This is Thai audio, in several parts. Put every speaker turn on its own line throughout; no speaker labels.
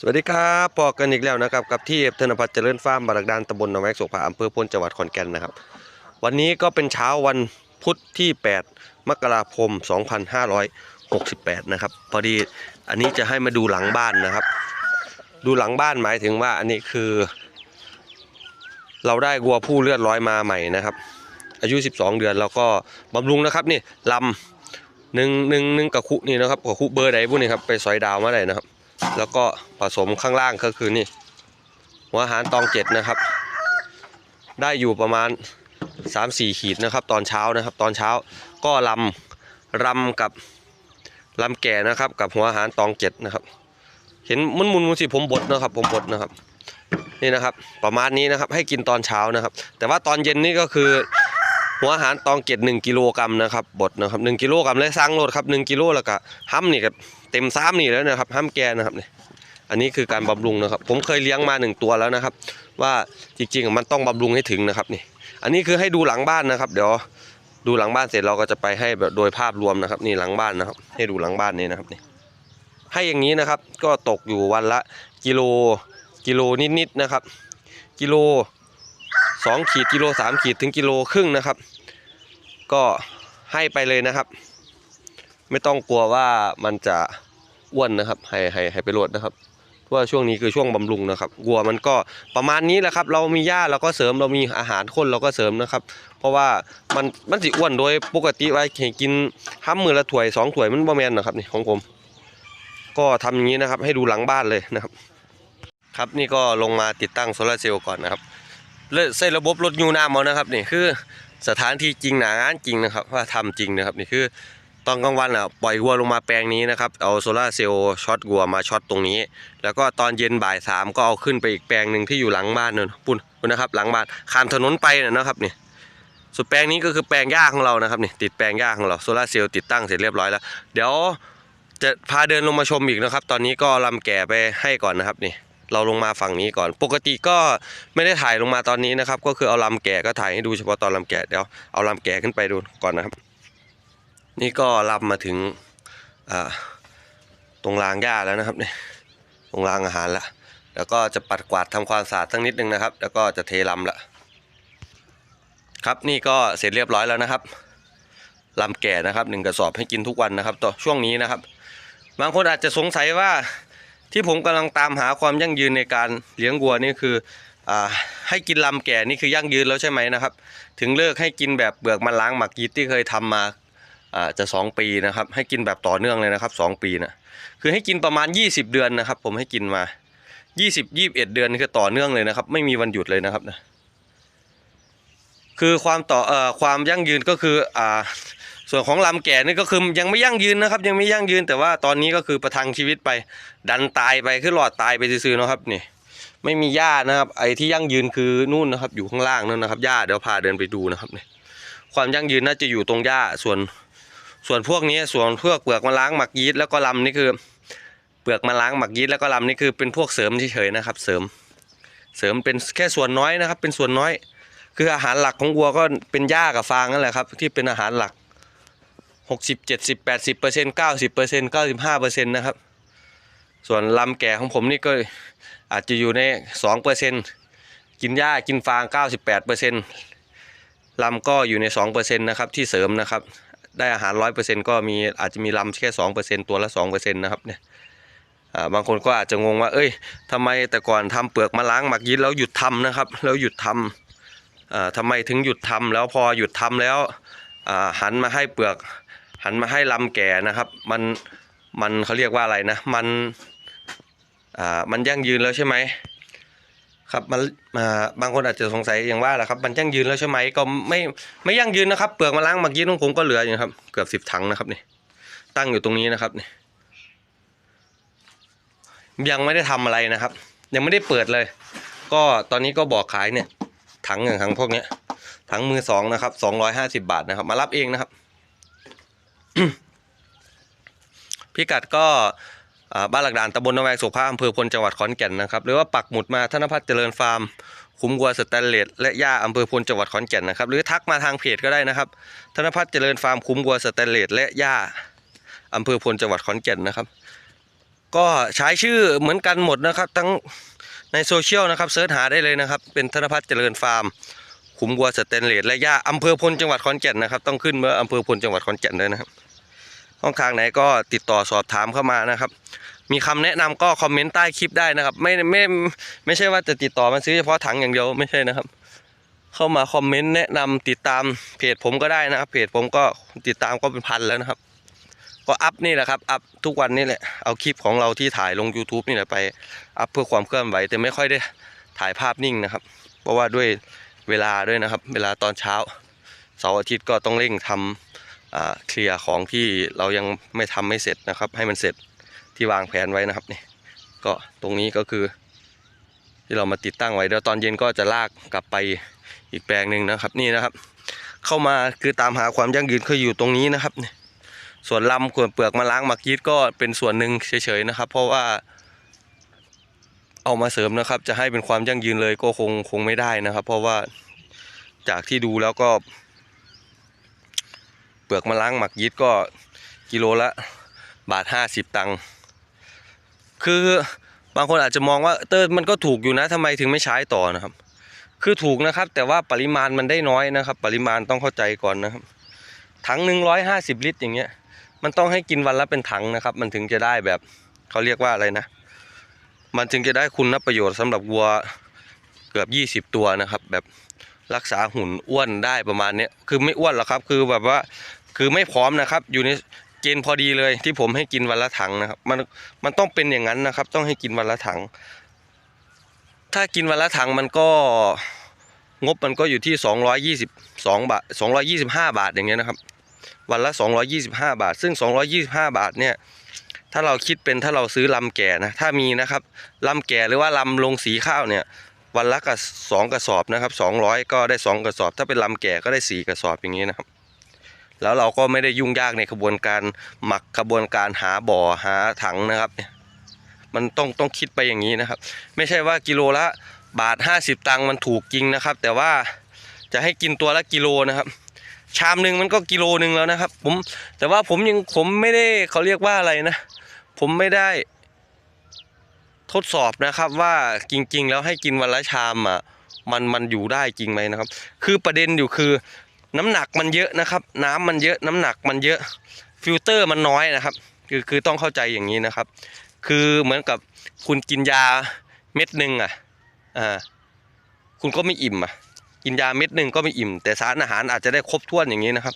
สวัสดีครับพอกันอีกแล้วนะครับกับที่ธนพัฒน์เจริญฟาร์มบารักดานตำบลหนองแวกโสภาอำเภอพลจังหวัดขอนแก่นนะครับ วันนี้ก็เป็นเช้าวันพุธที่ 8 มกราคม 2568 นะครับ พอดีอันนี้จะให้มาดูหลังบ้านนะครับ ดูหลังบ้านหมายถึงว่าอันนี้คือ เราได้วัวผู้เลือดร้อยมาใหม่นะครับ อายุ 12 เดือนแล้วก็บำรุงนะครับนี่ลำหนึ่งหนึ่งหนึ่งกระคุนี่นะครับกระคุเบอร์ใดพวกนี้ครับไปซอยดาวมาได้นะครับ แล้วก็ผสมข้างล่างก็คือนี่หัวอาหารตองเจ็ดนะครับ ได้อยู่ประมาณ 3-4 ขีดนะครับ ตอนเช้านะครับ ตอนเช้าก็ลำรำกับลำแก่นะครับ กับหัวอาหารตองเจ็ดนะครับ เห็นมุนมุนมุนสิผมบดนะครับ ผมบดนะครับ นี่นะครับ ประมาณนี้นะครับ ให้กินตอนเช้านะครับ แต่ว่าตอนเย็นนี่ก็คือหัวอาหารตองเจ็ดหนึ่งกิโลกรัมนะครับบดนะครับหนึ่งกิโลกรัมเลยสร้างโลดครับหนึ่งกิโลแล้วก็ห้ำนี่ก็ เต็มซ้ำนี่แล้วนะครับ ห้ำแกนะครับเนี่ยอันนี้คือการบำรุงนะครับ ผมเคยเลี้ยงมาหนึ่งตัวแล้วนะครับ ว่าจริงๆมันต้องบำรุงให้ถึงนะครับนี่ อันนี้คือให้ดูหลังบ้านนะครับ เดี๋ยวดูหลังบ้านเสร็จเราก็จะไปให้แบบโดยภาพรวมนะครับ นี่หลังบ้านนะครับ ให้ดูหลังบ้านนี่นะครับนี่ให้อย่างนี้นะครับ ก็ตกอยู่วันละกิโลกิโลนิดๆนะครับ กิโลสองขีดกิโลสามขีดถึงกิโลครึ่งนะครับ ก็ให้ไปเลยนะครับ ไม่ต้องกลัวว่ามันจะ อ้วนนะครับให้ให้ให้ไปโหลดนะครับเพราะว่าช่วงนี้คือช่วงบำรุงนะครับวัวมันก็ประมาณนี้แหละครับ เรามีหญ้าเราก็เสริมเรามีอาหารข้นเราก็เสริมนะครับ เพราะว่ามันมันสิอ้วนโดยปกติไว้ให้กินห้ามือละถ้วยสองถ้วยมันบ่แมนนะครับนี่ของผม ก็ทำอย่างนี้นะครับ ให้ดูหลังบ้านเลยนะครับ ครับนี่ก็ลงมาติดตั้งโซลาร์เซลล์ก่อนนะครับเลใส่ระบบรถยูน้ำเอานะครับนี่คือสถานที่จริงหนางานจริงนะครับ ว่าทำจริงนะครับ นี่คือ ตอนกลางวันอะปล่อยวัวลงมาแปลงนี้นะครับ เอาโซลาร์เซลล์ช็อตวัวมาช็อตตรงนี้ แล้วก็ตอนเย็นบ่ายสามก็เอาขึ้นไปอีกแปลงหนึ่งที่อยู่หลังบ้านนั่นปุ่นปุ่นนะครับ หลังบ้านข้ามถนนไปน่ะนะครับนี่ส่วนแปลงนี้ก็คือแปลงหญ้าของเรานะครับนี่ติดแปลงหญ้าของเราโซลาร์เซลล์ติดตั้งเสร็จเรียบร้อยแล้ว เดี๋ยวจะพาเดินลงมาชมอีกนะครับ ตอนนี้ก็ลำแก่ไปให้ก่อนนะครับนี่เราลงมาฝั่งนี้ก่อน ปกติก็ไม่ได้ถ่ายลงมาตอนนี้นะครับ ก็คือเอาลำแก่ก็ถ่ายให้ดูเฉพาะตอนลำแก่เดี๋ยวเอาลำแก่ขึ้นไปดูก่อนนะครับ นี่ก็ลำมาถึงตรงรางหญ้าแล้วนะครับนี่ตรงรางอาหารล้วแล้วก็จะปัดกวาดทำความสะอาดสักนิดนึงนะครับ แล้วก็จะเทลำละครับนี่ก็เสร็จเรียบร้อยแล้วนะครับลำแก่นะครับหนึ่งกระสอบให้กินทุกวันนะครับต่อช่วงนี้นะครับ บางคนอาจจะสงสัยว่าที่ผมกำลังตามหาความยั่งยืนในการเลี้ยงวัวนี่คืออ่าให้กินลำแก่นี่คือยั่งยืนแล้วใช่ไหมนะครับ ถึงเลิกให้กินแบบเปลือกมันล้างหมักยีสต์ที่เคยทำมา อ่าจะ 2 ปีนะครับ ให้กินแบบต่อเนื่องเลยนะครับ 2 ปีนะคือให้กินประมาณ 20 เดือนนะครับ ผมให้กินมา 20 21 เดือนนี่คือต่อเนื่องเลยนะครับ ไม่มีวันหยุดเลยนะครับนะคือความต่อเอ่อความยั่งยืนก็คืออ่าส่วนของลำแก่นี่ก็คือยังไม่ยั่งยืนนะครับ ยังไม่ยั่งยืนแต่ว่าตอนนี้ก็คือประทังชีวิตไป ดันตายไปคือหลอดตายไปซื่อๆเนาะครับนี่ไม่มีหญ้านะครับ ไอ้ที่ยั่งยืนคือนู่นนะครับ อยู่ข้างล่างนั่นนะครับหญ้าเดี๋ยวพาเดินไปดูนะครับนี่ความยั่งยืนน่าจะอยู่ตรงหญ้าส่วน ส่วนพวกนี้ส่วนพวกเปลือกมะล้างหมักยีสต์แล้วก็ลำนี่คือ เปลือกมะล้างหมักยีสต์แล้วก็ลำนี่คือเป็นพวกเสริมเฉยๆนะครับ เสริม เสริมเป็นแค่ส่วนน้อยนะครับ เป็นส่วนน้อย คืออาหารหลักของวัวก็เป็นหญ้ากับฟางนั่นแหละครับ ที่เป็นอาหารหลักหกสิบเจ็ดสิบแปดสิบเปอร์เซ็นต์เก้าสิบเปอร์เซ็นต์เก้าสิบห้าเปอร์เซ็นต์นะครับ ส่วนลำแก่ของผมนี่ก็อาจจะอยู่ในสองเปอร์เซ็นต์กินหญ้ากินฟางเก้าสิบแปดเปอร์เซ็นต์ลำก็อยู่ในสองเปอร์เซ็นต์นะครับที่เสริมนะครับ ได้อาหารร้อยเปอร์เซ็นก็มีอาจจะมีลำแค่สองเปอร์เซ็นตัวละสองเปอร์เซ็นนะครับเนี่ยบางคนก็อาจจะงงว่า เอ้ยทำไมแต่ก่อนทำเปลือกมะล้างหมักยีสต์แล้วหยุดทำนะครับ แล้วหยุดทำอ่าทำไมถึงหยุดทำแล้วพอหยุดทำแล้วหันมาให้เปลือก หันมาให้ลำแก่นะครับ มันมันเขาเรียกว่าอะไรนะ มันมันยั่งยืนแล้วใช่ไหม ครับมันอ่าบางคนอาจจะสงสัยอย่างว่าแหละครับมันยั่งยืนแล้วใช่ไหมก็ไม่ไม่ยั่งยืนนะครับ เปลือกมะล้างมื่อกี้ของผมก็เหลืออยู่ครับ เกือบสิบถังนะครับนี่ตั้งอยู่ตรงนี้นะครับนี่ยังไม่ได้ทำอะไรนะครับ ยังไม่ได้เปิดเลย ก็ตอนนี้ก็บอกขายเนี่ย ถังอย่างถังพวกเนี้ยถังมือสองนะครับสองร้อยห้าสิบาทนะครับ มารับเองนะครับ พิกัดก็ บ้านหลักด่านตำบลนแวงสุภาพอำเภอพลจังหวัดขอนแก่นนะครับหรือว่าปักหมุดมาธนพัฒน์เจริญฟาร์มคุ้มวัวสแตนเลสและย่าอำเภอพลจังหวัดขอนแก่นนะครับหรือทักมาทางเพจก็ได้นะครับ ธนพัฒน์เจริญฟาร์มคุ้มวัวสแตนเลสและย่าอำเภอพลจังหวัดขอนแก่นนะครับ ก็ใช้ชื่อเหมือนกันหมดนะครับ ทั้งในโซเชียลนะครับเสิร์ชหาได้เลยนะครับ เป็นธนพัฒน์เจริญฟาร์มขุมวัวสเตนเลสและย่าอำเภอพลจังหวัดขอนแก่นนะครับ ต้องขึ้นเมื่ออำเภอพลจังหวัดขอนแก่นด้วยนะครับ ช่องทางไหนก็ติดต่อสอบถามเข้ามานะครับ มีคำแนะนำก็คอมเมนต์ใต้คลิปได้นะครับ ไม่ไม่ไม่ใช่ว่าจะติดต่อมาซื้อเฉพาะถังอย่างเดียวไม่ใช่นะครับ เข้ามาคอมเมนต์แนะนำติดตามเพจผมก็ได้นะครับ เพจผมก็ติดตามก็เป็นพันแล้วนะครับ ก็อัพนี่แหละครับอัพทุกวันนี่แหละเอาคลิปของเราที่ถ่ายลง YouTube นี่แหละไปอัพเพื่อความเคลื่อนไหวแต่ไม่ค่อยได้ถ่ายภาพนิ่งนะครับ เพราะว่าด้วยเวลาด้วยนะครับ เวลาตอนเช้าเสาร์อาทิตย์ก็ต้องเร่งทำอ่า เคลียร์ของที่เรายังไม่ทำไม่เสร็จนะครับ ให้มันเสร็จที่วางแผนไว้นะครับนี่ก็ตรงนี้ก็คือ ที่เรามาติดตั้งไว้เดี๋ยวตอนเย็นก็จะลากกลับไปอีกแปลงหนึ่งนะครับนี่นะครับ เข้ามาคือตามหาความยั่งยืนคืออยู่ตรงนี้นะครับนี่ส่วนลำขวนเปลือกมาล้างมากีดก็เป็นส่วนหนึ่งเฉยๆนะครับ เพราะว่าเอามาเสริมนะครับ จะให้เป็นความยั่งยืนเลยก็คงคงไม่ได้นะครับ เพราะว่าจากที่ดูแล้วก็ เปลือกมะล้างหมักยีสต์ก็กิโลละบาทห้าสิบตังค์คือบางคนอาจจะมองว่าเตอร์มันก็ถูกอยู่นะทำไมถึงไม่ใช้ต่อนะครับ คือถูกนะครับ แต่ว่าปริมาณมันได้น้อยนะครับ ปริมาณต้องเข้าใจก่อนนะครับ ถังหนึ่งร้อยห้าสิบลิตรอย่างเงี้ย มันต้องให้กินวันละเป็นถังนะครับ มันถึงจะได้แบบเขาเรียกว่าอะไรนะ มันจึงจะได้คุณประโยชน์สำหรับวัวเกือบ20ตัวนะครับ แบบ รักษาหุ่นอ้วนได้ประมาณเนี้ยคือไม่อ้วนหรอกครับ คือแบบว่าคือไม่พร้อมนะครับ อยู่ในเกณฑ์พอดีเลยที่ผมให้กินวันละถังนะครับ มันมันต้องเป็นอย่างนั้นนะครับ ต้องให้กินวันละถัง ถ้ากินวันละถังมันก็งบมันก็อยู่ที่ 222 บาท 225 บาทอย่างเงี้ยนะครับ วันละ 225 บาท ซึ่ง 225 บาทเนี่ยถ้าเราคิดเป็นถ้าเราซื้อลำแก่นะถ้ามีนะครับลำแก่หรือว่าลำลงสีข้าวเนี่ย วันละกับสองกระสอบนะครับสองร้อยก็ได้สองกระสอบ ถ้าเป็นลำแก่ก็ได้สี่กระสอบอย่างนี้นะครับ แล้วเราก็ไม่ได้ยุ่งยากในกระบวนการหมักกระบวนการหาบ่อหาถังนะครับเนี่ยมันต้องต้องคิดไปอย่างนี้นะครับ ไม่ใช่ว่ากิโลละบาท50ตังค์มันถูกจริงนะครับ แต่ว่าจะให้กินตัวละกิโลนะครับชามหนึ่งมันก็กิโลหนึ่งแล้วนะครับ ผมแต่ว่าผมยังผมไม่ได้เขาเรียกว่าอะไรนะ ผมไม่ได้ ทดสอบนะครับว่าจริง ๆ แล้วให้กินวันละชามอะมันมันอยู่ได้จริงไหมนะครับ คือประเด็นอยู่คือน้ำหนักมันเยอะนะครับ น้ำมันเยอะน้ำหนักมันเยอะฟิลเตอร์มันน้อยนะครับ คือคือต้องเข้าใจอย่างนี้นะครับ คือเหมือนกับคุณกินยาเม็ดหนึ่งอะอ่าคุณก็ไม่อิ่มอะกินยาเม็ดหนึ่งก็ไม่อิ่ม แต่สารอาหารอาจจะได้ครบถ้วนอย่างนี้นะครับ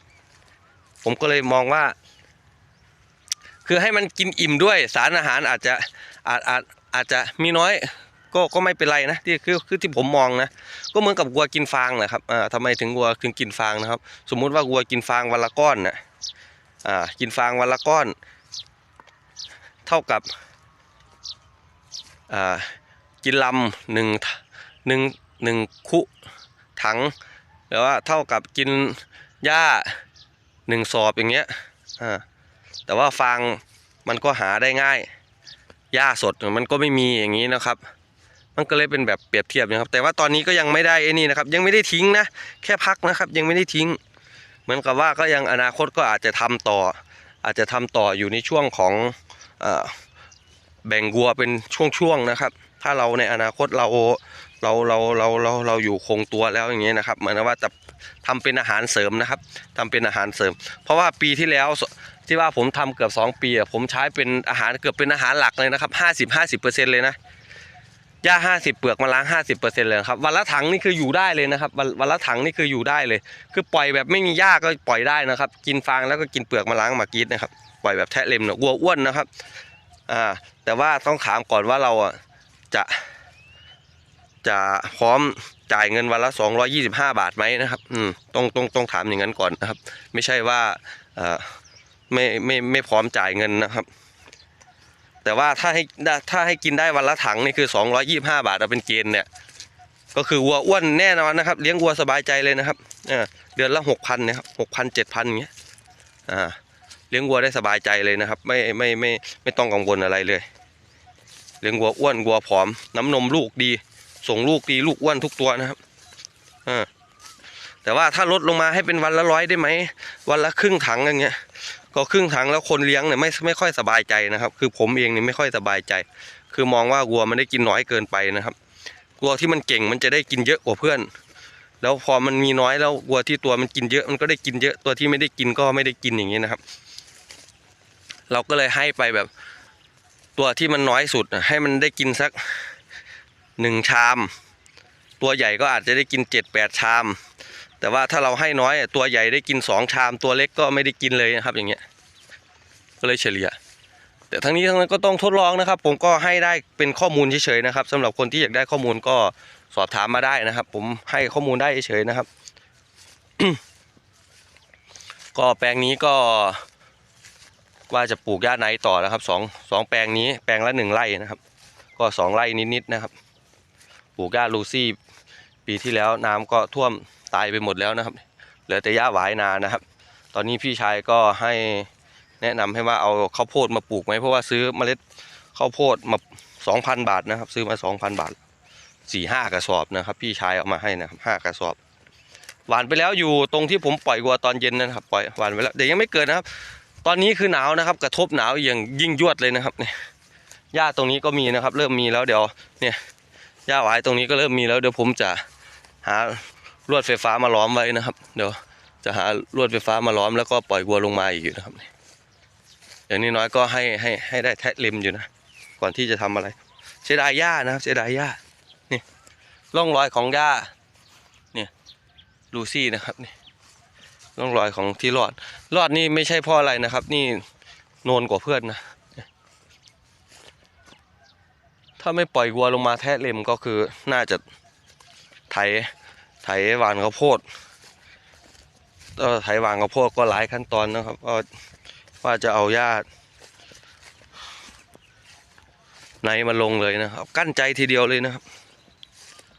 ผมก็เลยมองว่า คือให้มันกินอิ่มด้วย สารอาหารอาจจะอาจอาจ อาจจะมีน้อยก็ก็ไม่เป็นไรนะที่คือคือที่ผมมองนะก็เหมือนกับวัวกินฟางแหละครับอ่าทำไมถึงวัวถึงกินฟางนะครับ สมมุติว่าวัวกินฟางวันละก้อนนะอ่ากินฟางวันละก้อน เท่ากับอ่ากินลำหนึ่งหนึ่งหนึ่งคุถังหรือว่าเท่ากับกินหญ้าหนึ่งสอบอย่างเงี้ยอ่าแต่ว่าฟางมันก็หาได้ง่าย หญ้าสดมันก็ไม่มีอย่างนี้นะครับ มันก็เลยเป็นแบบเปรียบเทียบนะครับ แต่ว่าตอนนี้ก็ยังไม่ได้ไอ้นี่นะครับ ยังไม่ได้ทิ้งนะ แค่พักนะครับ ยังไม่ได้ทิ้ง เหมือนกับว่าก็ยังอนาคตก็อาจจะทำต่อ อาจจะทำต่ออยู่ในช่วงของอแบ่งวัวเป็นช่วงๆนะครับ ถ้าเราในอนาคตเราเราเราเราเราเราอยู่คงตัวแล้วอย่างเงี้ยนะครับเหมือนกับว่าจะ ทำเป็นอาหารเสริมนะครับทำเป็นอาหารเสริม เพราะว่าปีที่แล้วที่ว่าผมทำเกือบ 2 ปีผมใช้เป็นอาหารเกือบเป็นอาหารหลักเลยนะครับ50 50เปอร์เซ็นต์เลยนะหญ้า50 เปลือกมาล้าง 50เปอร์เซ็นต์เลยครับวันละถังนี่คืออยู่ได้เลยนะครับวันวันละถังนี่คืออยู่ได้เลย คือปล่อยแบบไม่มีหญ้าก็ปล่อยได้นะครับ กินฟางแล้วก็กินเปลือกมาล้างมากีดนะครับปล่อยแบบแทะเล็มเนี่ยวัวอ้วนนะครับอ่าแต่ว่าต้องถามก่อนว่าเราอะจะ จะพร้อมจ่ายเงินวันละ 225 บาทไหมนะครับอืมต้องต้องต้องถามอย่างนั้นก่อนนะครับ ไม่ใช่ว่าไม่ไม่ไม่พร้อมจ่ายเงินนะครับ แต่ว่าถ้าให้ถ้าให้กินได้วันละถังนี่คือ 225 บาทเอาเป็นเกณฑ์เนี่ย ก็คือวัวอ้วนแน่นอนนะครับ เลี้ยงวัวสบายใจเลยนะครับเเดือนละ6,000นี่ยครับ6,000 7,000อย่างเงี้ยอ่าเลี้ยงวัวได้สบายใจเลยนะครับ ไม่ไม่ไม่ไม่ต้องกังวลอะไรเลย เลี้ยงวัวอ้วนวัวผอม น้ำนมลูกดี ส่งลูกดีลูกอ้วนทุกตัวนะครับอ่าแต่ว่าถ้าลดลงมาให้เป็นวันละร้อยได้ไหมวันละครึ่งถังอย่างเงี้ย ก็ครึ่งถังแล้วคนเลี้ยงเนี่ยไม่ไม่ค่อยสบายใจนะครับ คือผมเองเนี่ยไม่ค่อยสบายใจ คือมองว่าวัวมันได้กินน้อยเกินไปนะครับวัวที่มันเก่งมันจะได้กินเยอะกว่าเพื่อน แล้วพอมันมีน้อยแล้ววัวที่ตัวมันกินเยอะมันก็ได้กินเยอะตัวที่ไม่ได้กินก็ไม่ได้กินอย่างนี้นะครับ เราก็เลยให้ไปแบบ ตัวที่มันน้อยสุดให้มันได้กินสัก หนึ่งชาม ตัวใหญ่ก็อาจจะได้กินเจ็ดแปดชาม แต่ว่าถ้าเราให้น้อยตัวใหญ่ได้กินสองชาม ตัวเล็กก็ไม่ได้กินเลยนะครับอย่างเงี้ยก็เลยเฉลี่ย แต่ทั้งนี้ทั้งนั้นก็ต้องทดลองนะครับ ผมก็ให้ได้เป็นข้อมูลเฉยๆนะครับสำหรับคนที่อยากได้ข้อมูลก็สอบถามมาได้นะครับ ผมให้ข้อมูลได้เฉยๆนะครับ ก็แปลงนี้ก็ว่าจะปลูกหญ้าไนท์ต่อนะครับสองสองแปลงนี้แปลงละหนึ่งไร่นะครับ ก็สองไร่นิดๆนะครับ ลูกหญ้าลูซี่ ปีที่แล้วน้ำก็ท่วมตายไปหมดแล้วนะครับ เหลือแต่หญ้าหวายนานะครับ ตอนนี้พี่ชายก็ให้แนะนำให้ว่าเอาข้าวโพดมาปลูกไหมเพราะว่าซื้อเมล็ดข้าวโพดมาสองพันบาทนะครับ ซื้อมาสองพันบาทสี่ห้ากระสอบนะครับ พี่ชายเอามาให้นะครับห้ากระสอบหวานไปแล้วอยู่ตรงที่ผมปล่อยวัวตอนเย็นนะครับปล่อยหวานไปแล้วแต่ยังไม่เกิดนะครับ ตอนนี้คือหนาวนะครับ กระทบหนาวอย่างยิ่งยวดเลยนะครับเนี่ยหญ้าตรงนี้ก็มีนะครับ เริ่มมีแล้วเดี๋ยวเนี่ย หญ้าหวายตรงนี้ก็เริ่มมีแล้วเดี๋ยวผมจะหาลวดไฟฟ้ามาล้อมไว้นะครับ เดี๋ยวจะหาลวดไฟฟ้ามาล้อมแล้วก็ปล่อยวัวลงมาอีกอยู่นะครับอย่างนี้น้อยก็ให้ให้ให้ได้แทะเล็มอยู่นะก่อนที่จะทำอะไรเสียดายหญ้านะครับเสียดายหญ้านี่ร่องรอยของหญ้าลูซี่นะครับนี่ร่องรอยของที่รอดรอดนี่ไม่ใช่พราะอะไรนะครับ นี่โนนกว่าเพื่อนนะ ถ้าไม่ปล่อยวัวลงมาแทะเล็มก็คือน่าจะไถไถหวานข้าวโพดก็ไถหวานข้าวโพดก็หลายขั้นตอนนะครับก็ว่าจะเอาหญ้าในมาลงเลยนะครับ กั้นใจทีเดียวเลยนะครับ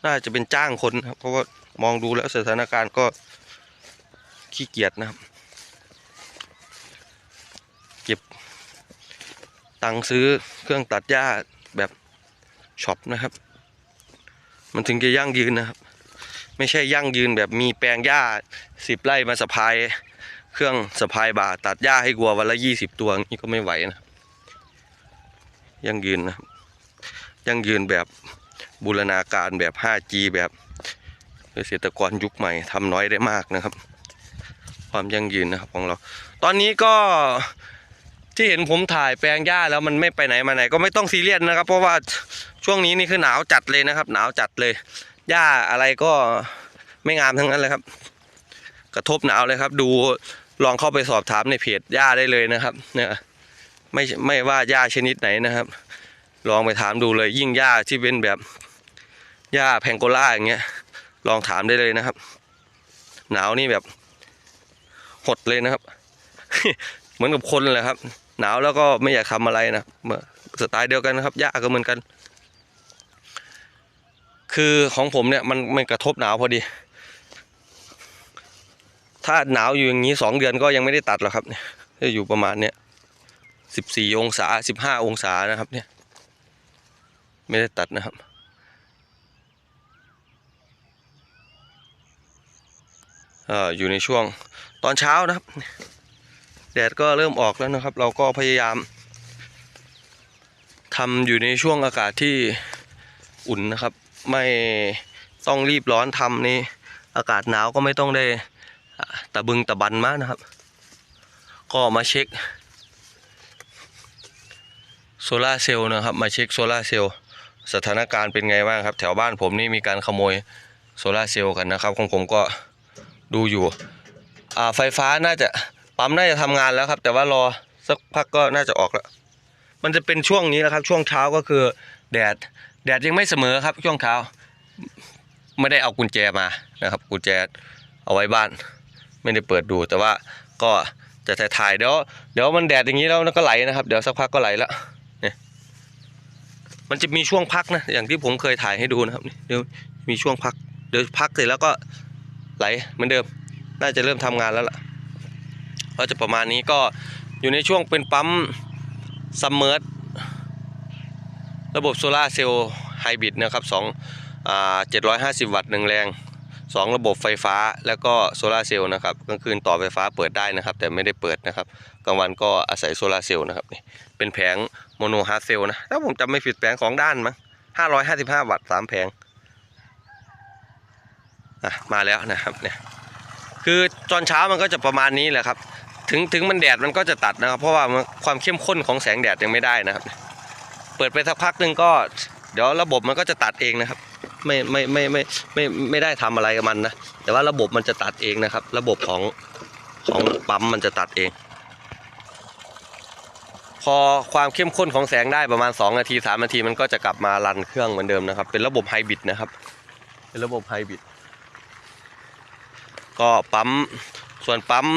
น่าจะเป็นจ้างคนนะครับเพราะว่ามองดูแล้วสถานการณ์ก็ขี้เกียจนะครับ เก็บตังค์ซื้อเครื่องตัดหญ้าแบบ ช็อปนะครับ มันถึงจะยั่งยืนนะครับ ไม่ใช่ยั่งยืนแบบมีแปลงหญ้าสิบไร่มาสะพาย เครื่องสะพายบ่าตัดหญ้าให้วัววันละยี่สิบตัวนี่ก็ไม่ไหวนะยั่งยืนนะยั่งยืนแบบบูรณาการแบบ 5G แบบเกษตรกรยุคใหม่ทำน้อยได้มากนะครับ ความยั่งยืนนะครับของเรา ตอนนี้ก็ ที่เห็นผมถ่ายแปลงหญ้าแล้วมันไม่ไปไหนมาไหน ก็ไม่ต้องซีเรียสนะครับ เพราะว่าช่วงนี้นี่คือหนาวจัดเลยนะครับ หนาวจัดเลยหญ้าอะไรก็ไม่งามทั้งนั้นเลยครับ กระทบหนาวเลยครับ ดูลองเข้าไปสอบถามในเพจหญ้าได้เลยนะครับ เนี่ยไม่ไม่ว่าหญ้าชนิดไหนนะครับ ลองไปถามดูเลย ยิ่งหญ้าที่เป็นแบบหญ้าแพงโกล่าอย่างเงี้ย ลองถามได้เลยนะครับ หนาวนี่แบบหดเลยนะครับ เหมือนกับคนเลยครับ หนาวแล้วก็ไม่อยากทำอะไรนะเมื่อสไตล์เดียวกันนะครับหญ้าก็เหมือนกัน คือของผมเนี่ยมันมันกระทบหนาวพอดี ถ้าหนาวอยู่อย่างนี้สองเดือนก็ยังไม่ได้ตัดหรอกครับเนี่ยจะอยู่ประมาณเนี้ยสิบสี่องศาสิบห้าองศานะครับเนี่ย ไม่ได้ตัดนะครับเอ่ออยู่ในช่วงตอนเช้านะครับ แดดก็เริ่มออกแล้วนะครับ เราก็พยายามทำอยู่ในช่วงอากาศที่อุ่นนะครับ ไม่ต้องรีบร้อนทำนี่อากาศหนาวก็ไม่ต้องได้ตะบึงตะบันมากนะครับ ก็มาเช็คโซลาเซลล์นะครับ มาเช็คโซลาเซลล์สถานการณ์เป็นไงบ้างครับ แถวบ้านผมนี่มีการขโมยโซลาเซลล์กันนะครับ ของผมก็ดูอยู่อ่าไฟฟ้าน่าจะ ปั๊มน่าจะทำงานแล้วครับ แต่ว่ารอสักพักก็น่าจะออกแล้วมันจะเป็นช่วงนี้นะครับ ช่วงเช้าก็คือแดดแดดยังไม่เสมอครับ ช่วงเช้า ไม่ได้เอากุญแจมานะครับ กุญแจเอาไว้บ้าน ไม่ได้เปิดดู แต่ว่าก็จะถ่ายเดี๋ยวเดี๋ยวมันแดดอย่างนี้แล้วมันก็ไหลนะครับ เดี๋ยวสักพักก็ไหลแล้วเนี่ยมันจะมีช่วงพักนะอย่างที่ผมเคยถ่ายให้ดูนะครับเดี๋ยวมีช่วงพักเดี๋ยวพักเสร็จแล้วก็ไหลเหมือนเดิม น่าจะเริ่มทำงานแล้วล่ะ ก็จะประมาณนี้ก็อยู่ในช่วงเป็นปั๊มซัมเมอร์ระบบโซลาเซลล์ไฮบริดนะครับสองอ่าเจ็ดร้อยห้าสิบวัตต์หนึ่งแรงสองระบบไฟฟ้าแล้วก็โซลาเซลล์นะครับกลางคืนต่อไฟฟ้าเปิดได้นะครับ แต่ไม่ได้เปิดนะครับกลางวันก็อาศัยโซลาเซลล์นะครับนี่เป็นแผงโมโนฮาร์เซลนะถ้าผมจำไม่ผิดแผงสองด้านมั้งห้าร้อยห้าสิบห้าวัตต์สามแผงอะมาแล้วนะครับเนี่ย คือตอนเช้ามันก็จะประมาณนี้แหละครับ ถึงถึงมันแดดมันก็จะตัดนะครับ เพราะว่าความเข้มข้นของแสงแดดยังไม่ได้นะครับ เปิดไปสักพักหนึ่งก็ เดี๋ยวระบบมันก็จะตัดเองนะครับ ไม่ไม่ไม่ไม่ไม่ไม่ไม่ได้ทำอะไรกับมันนะแต่ว่าระบบมันจะตัดเองนะครับ ระบบของของปั๊มมันจะตัดเอง พอความเข้มข้นของแสงได้ประมาณ 2 นาที 3 นาทีมันก็จะกลับมารันเครื่องเหมือนเดิมนะครับ เป็นระบบไฮบริดนะครับ เป็นระบบไฮบริด ก็ปั๊มส่วนปั๊ม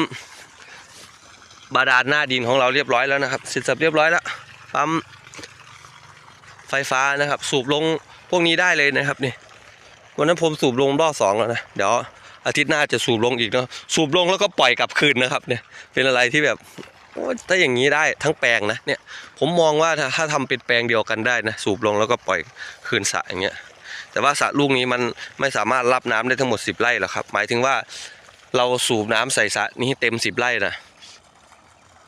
บาดาลหน้าดินของเราเรียบร้อยแล้วนะครับเสร็จสับเรียบร้อยแล้วปั๊มไฟฟ้านะครับ สูบลงพวกนี้ได้เลยนะครับนี่วันนั้นผมสูบลงรอบสองแล้วนะเดี๋ยวอาทิตย์หน้าจะสูบลงอีกเนาะสูบลงแล้วก็ปล่อยกลับคืนนะครับเนี่ยเป็นอะไรที่แบบถ้าอย่างนี้ได้ทั้งแปลงนะเนี่ยผมมองว่าถ้าถ้าทำเป็นแปลงเดียวกันได้นะสูบลงแล้วก็ปล่อยคืนสระอย่างเงี้ยแต่ว่าสระลูกนี้มันไม่สามารถรับน้ำได้ทั้งหมด 10 ไร่หรอกครับ หมายถึงว่า เราสูบน้ำใส่สระนี้เต็ม10ไร่นะ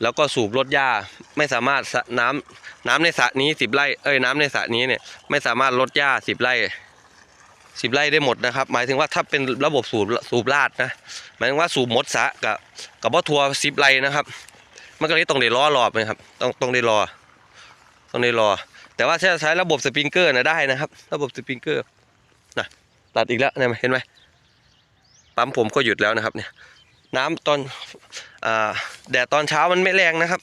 แล้วก็สูบลดหญ้าไม่สามารถน้ำน้ำในสระนี้10ไร่เอ้ยน้ำในสระนี้เนี่ยไม่สามารถลดหญ้า10ไร่สิบไร่ได้หมดนะครับ หมายถึงว่าถ้าเป็นระบบสูบสูบลาดนะหมายถึงว่าสูบหมดสระกับกับว่าทัวร์สิบไร่นะครับมันก็เลยต้องได้ล้อรอบนะครับ ต้องต้องได้รอ ต้องได้รอ แต่ว่าถ้าใช้ระบบสปริงเกอร์นะได้นะครับ ระบบสปริงเกอร์นะตัดอีกแล้วเนี่ยเห็นไหม ปั๊มผมก็หยุดแล้วนะครับเนี่ยน้ำตอนอแดดตอนเช้ามันไม่แรงนะครับ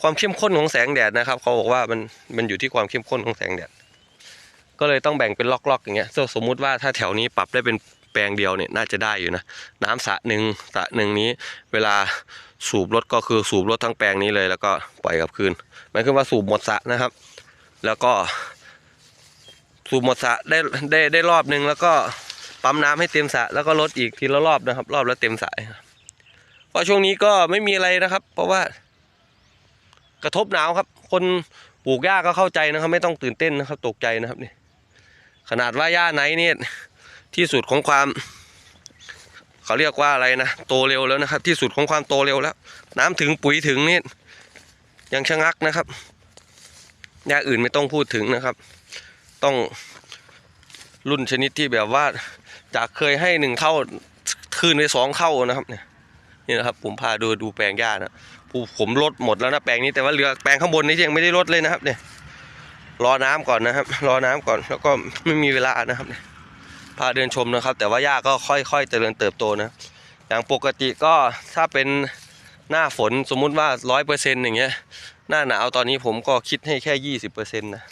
ความเข้มข้นของแสงแดดนะครับ เขาบอกว่ามันมันอยู่ที่ความเข้มข้นของแสงแดด ก็เลยต้องแบ่งเป็นล็อกๆอย่างเงี้ยสมมุติว่าถ้าแถวนี้ปรับได้เป็นแปลงเดียวเนี่ยน่าจะได้อยู่นะ น้ำสระหนึ่งสระหนึ่งนี้ เวลาสูบรถก็คือสูบรถทั้งแปลงนี้เลยแล้วก็ปล่อยกลับคืนหมายคือว่าสูบหมดสระนะครับ แล้วก็สูบหมดสระได้ได้ได้รอบหนึ่งแล้วก็ ปั๊มน้ำให้เต็มสระแล้วก็ลดอีกทีละรอบนะครับ รอบแล้วเต็มสระเพราะช่วงนี้ก็ไม่มีอะไรนะครับ เพราะว่า กระทบหนาวครับ คนปลูกหญ้าก็เข้าใจนะครับ ไม่ต้องตื่นเต้นนะครับ ตกใจนะครับนี่ขนาดว่าหญ้าไหนเนี่ยที่สุดของความเขาเรียกว่าอะไรนะโตเร็วแล้วนะครับ ที่สุดของความโตเร็วแล้ว น้ำถึงปุ๋ยถึงนี่ยังชะงักนะครับหญ้าอื่นไม่ต้องพูดถึงนะครับ ต้องรุ่นชนิดที่แบบว่า จากเคยให้หนึ่งเท่าคืนไปสองเท่านะครับเนี่ยนี่นะครับผมพาดูดูแปลงหญ้านะผมลดหมดแล้วนะแปลงนี้แต่ว่าเหลือแปลงข้างบนนี่ยังไม่ได้ลดเลยนะครับ เนี่ยรอน้ำก่อนนะครับ รอน้ำก่อนแล้วก็ไม่มีเวลานะครับเนี่ยพาเดินชมนะครับ แต่ว่าหญ้าก็ค่อยๆเจริญเติบโตนะ อย่างปกติก็ถ้าเป็นหน้าฝนสมมุติว่าร้อยเปอร์เซ็นต์อย่างเงี้ย หน้าหนาวตอนนี้ผมก็คิดให้แค่ยี่สิบเปอร์เซ็นต์นะ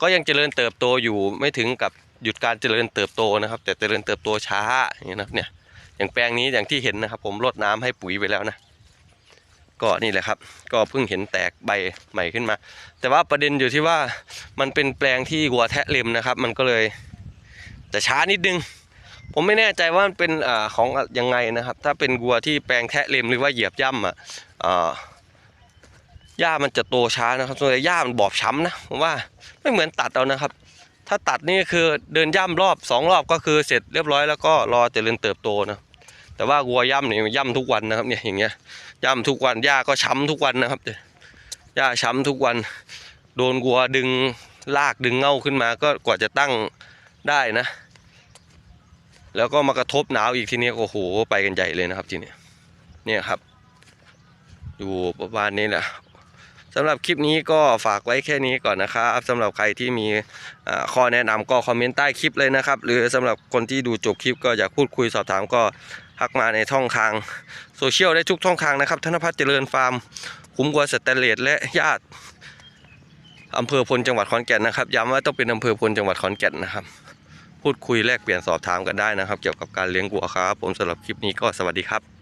ก็ยังเจริญเติบโตอยู่ไม่ถึงกับ หยุดการเจริญเติบโตนะครับ แต่เจริญเติบโตช้าอย่างเงี้นะเนี่ยอย่างแปลงนี้อย่างที่เห็นนะครับ ผมรดน้ำให้ปุ๋ยไปแล้วนะก็นี่แหละครับ ก็เพิ่งเห็นแตกใบใหม่ขึ้นมา แต่ว่าประเด็นอยู่ที่ว่ามันเป็นแปลงที่วัวแทะเล็มนะครับ มันก็เลยจะช้านิดนึง ผมไม่แน่ใจว่ามันเป็นอของยังไงนะครับ ถ้าเป็นวัวที่แปลงแทะเล็มหรือว่าเหยียบย่ำอะหญ้ามันจะโตช้านะครับส่วนใหญ่หญ้ามันบอบช้ำนะผมว่าไม่เหมือนตัดเอานะครับ ถ้าตัดนี่คือเดินย่ำรอบสองรอบก็คือเสร็จเรียบร้อยแล้วก็รอเจริญเติบโตนะแต่ว่าวัวย่ำเนี่ยย่ำทุกวันนะครับเนี่ยอย่างเงี้ยย่ำทุกวันหญ้าก็ช้ำทุกวันนะครับเนี่ยหญ้าช้ำทุกวัน โดนวัวดึงลากดึงเง่าขึ้นมาก็กว่าจะตั้งได้นะ แล้วก็มากระทบหนาวอีกทีนี้โอ้โหไปกันใหญ่เลยนะครับทีนี้เนี่ยครับ อยู่ประมาณนี้แหละ สำหรับคลิปนี้ก็ฝากไว้แค่นี้ก่อนนะครับสำหรับใครที่มีข้อแนะนำก็คอมเมนต์ใต้คลิปเลยนะครับ หรือสำหรับคนที่ดูจบคลิปก็อยากพูดคุยสอบถามก็ทักมาในช่องทางโซเชียลได้ทุกช่องทางนะครับธนพัฒน์เจริญฟาร์มคุ้มกัวสแตนเลสและญาติอำเภอพลจังหวัดขอนแก่นนะครับย้ำว่าต้องเป็นอำเภอพลจังหวัดขอนแก่นนะครับ พูดคุยแลกเปลี่ยนสอบถามกันได้นะครับ เกี่ยวกับการเลี้ยงวัวครับ ผมสำหรับคลิปนี้ก็สวัสดีครับ